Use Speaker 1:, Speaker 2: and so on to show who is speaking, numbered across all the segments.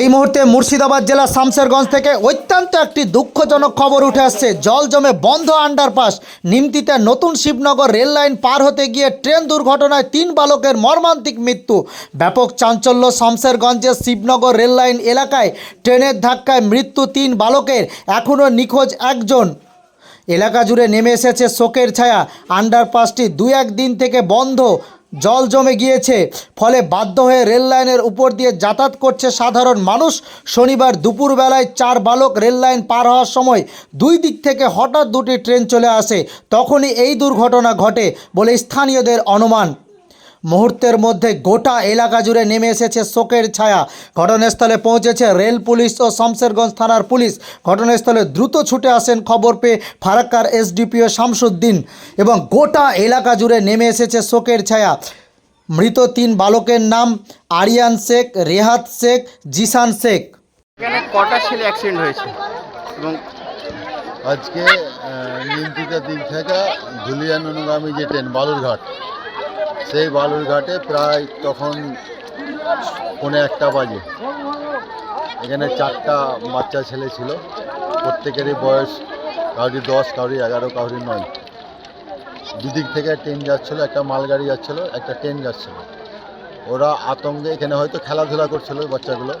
Speaker 1: এই মুহূর্তে মুর্শিদাবাদ জেলার শামসেরগঞ্জ থেকে অত্যন্ত একটি দুঃখজনক খবর উঠে আসছে। জল জমে বন্ধ আন্ডারপাস নিমতিতে নতুন শিবনগর রেল লাইন পার হতে গিয়ে ট্রেন দুর্ঘটনায় তিন বালকের মর্মান্তিক মৃত্যু। ব্যাপক চাঞ্চল্য শামসেরগঞ্জের শিবনগর রেল লাইন এলাকায়। ট্রেনের ধাক্কায় মৃত্যু তিন বালকের, এখনও নিখোঁজ একজন। এলাকা জুড়ে নেমে এসেছে শোকের ছায়া। আন্ডারপাসটি দু এক দিন থেকে বন্ধ। জল জমে গিয়েছে। ফলে বাধ্য হয়ে রেল লাইনের উপর দিয়ে যাতায়াত করছে সাধারণ মানুষ। শনিবার দুপুরবেলায় চার বালক রেল লাইন পার হওয়ার সময় দুই দিক থেকে হঠাৎ দুটি ট্রেন চলে আসে। তখনই এই দুর্ঘটনা ঘটে বলে স্থানীয়দের অনুমান। মুহূর্তের মধ্যে গোটা এলাকা জুড়ে নেমে এসেছে শোকের ছায়া। ঘটনাস্থলে পৌঁছেছে রেল পুলিশ ও শমশেরগঞ্জ থানার পুলিশ। ঘটনাস্থলে দ্রুত ছুটে আসেন খবর পেয়ে ফারাক্কার এসডিপিও শামসুদ্দিন এবং গোটা এলাকা জুড়ে নেমে এসেছে শোকের ছায়া। মৃত তিন বালকের নাম আরিয়ান শেখ রেহাত শেখ জিসান শেখ।
Speaker 2: এখানে কটা ছেলে অ্যাক্সিডেন্ট হয়েছে? এবং
Speaker 3: আজকে নিমতিতা দিক থেকে ধুলিয়ান অনুগামী যে ট্রেন বালুরঘাট সেই বালুরঘাটে প্রায় তখন পৌনে একটা বাজে। এখানে চারটা বাচ্চা ছেলে ছিল। প্রত্যেকেরই বয়স কাউরি দশ, কাউরি এগারো, কাউরি নয়। দুদিক থেকে ট্রেন যাচ্ছিল, একটা মালগাড়ি যাচ্ছিল, একটা ট্রেন যাচ্ছিল। ওরা আতঙ্কে এখানে হয়তো খেলাধুলা করছিল বাচ্চাগুলো।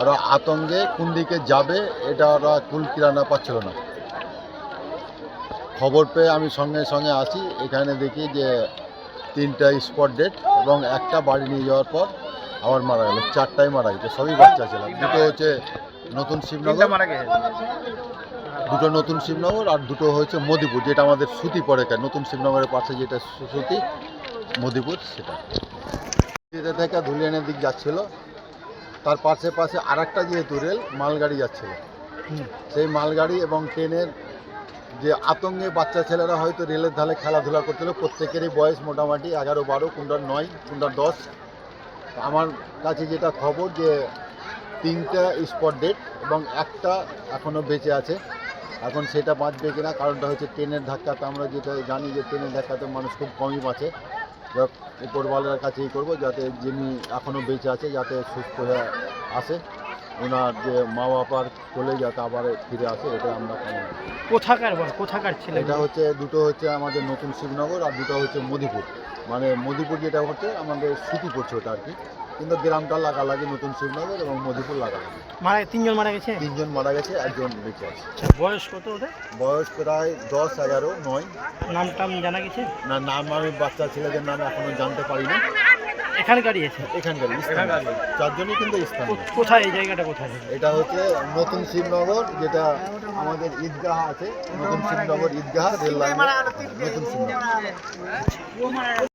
Speaker 3: ওরা আতঙ্কে কোন দিকে যাবে এটা ওরা কুল কিরানা পাচ্ছিল না। খবর পেয়ে আমি সঙ্গে সঙ্গে আসি। এখানে দেখি যে তিনটা স্পট ডেট এবং একটা বাড়ি নিয়ে যাওয়ার পর আবার মারা গেল। চারটাই মারা গেছে সবই বাচ্চা ছিল। দুটো হচ্ছে নতুন শিবনগর।
Speaker 2: মারা গেছে।
Speaker 3: দুটো নতুন শিবনগর আর দুটো হচ্ছে মদিপুর যেটা আমাদের সুতি পড়ে খায় নতুন শিবনগরের পাশে যেটা সুতি মদিপুর সেটা। এটা থেকে ধুলিয়ানের দিক যাচ্ছিল। তার পাশে পাশে আর একটা যেহেতু রেল মালগাড়ি যাচ্ছিল। সেই মালগাড়ি এবং ট্রেনের যে আতঙ্কে বাচ্চা ছেলেরা হয়তো রেলের ধারে খেলাধুলা করছিল, প্রত্যেকেরই বয়স মোটামুটি এগারো, বারো কোনটার নয় কোনটার দশ। আমার কাছে যেটা খবর যে তিনটা স্পট ডেট এবং একটা এখনও বেঁচে আছে। এখন সেটা বাঁচবে কিনা, কারণটা হচ্ছে ট্রেনের ধাক্কাতে আমরা যেটা জানি যে ট্রেনের ধাক্কাতে মানুষ খুব কমই বাঁচে। উপরওয়ালার কাছেই করব, যাতে যিনি এখনও বেঁচে আছে, যাতে সুস্থ হয়ে আসে। ওনার যে মা বাবার কোলে যাতে আবার ফিরে আসে এটা আমরা কামনা করি।
Speaker 2: কোথাকার বল কোথাকার ছেলে
Speaker 3: এটা হচ্ছে দুটো হচ্ছে আমাদের নতুন শিবনগর আর দুটো হচ্ছে মদিপুর মানে মদিপুর যেটা হচ্ছে আমাদের স্মৃতি পড়ছে ওটা আর কি। কিন্তু গ্রামটা লাগালাগি নতুন শিবনগর এবং মদিপুর লাগালাগি।
Speaker 2: মারা তিনজন মারা গেছে?
Speaker 3: তিনজন মারা গেছে একজন বেঁচে আছে।
Speaker 2: আচ্ছা বয়স কত ওদের?
Speaker 3: বয়স প্রায় দশ এগারো নয়।
Speaker 2: নাম টাম জানা গেছে?
Speaker 3: না নাম আমি বাচ্চা ছেলেদের নাম এখনও জানতে পারিনি।
Speaker 2: এখানে গাড়িয়েছে
Speaker 3: এখানকার স্থানীয়। চারজনই কিন্তু স্থানীয়
Speaker 2: কোথায় এই জায়গাটা কোথায়?
Speaker 3: এটা হচ্ছে নতুন শিবনগর যেটা আমাদের ঈদগাহ আছে। নতুন শিবনগর ঈদগাহ রেল লাইন নতুন শিবনগর।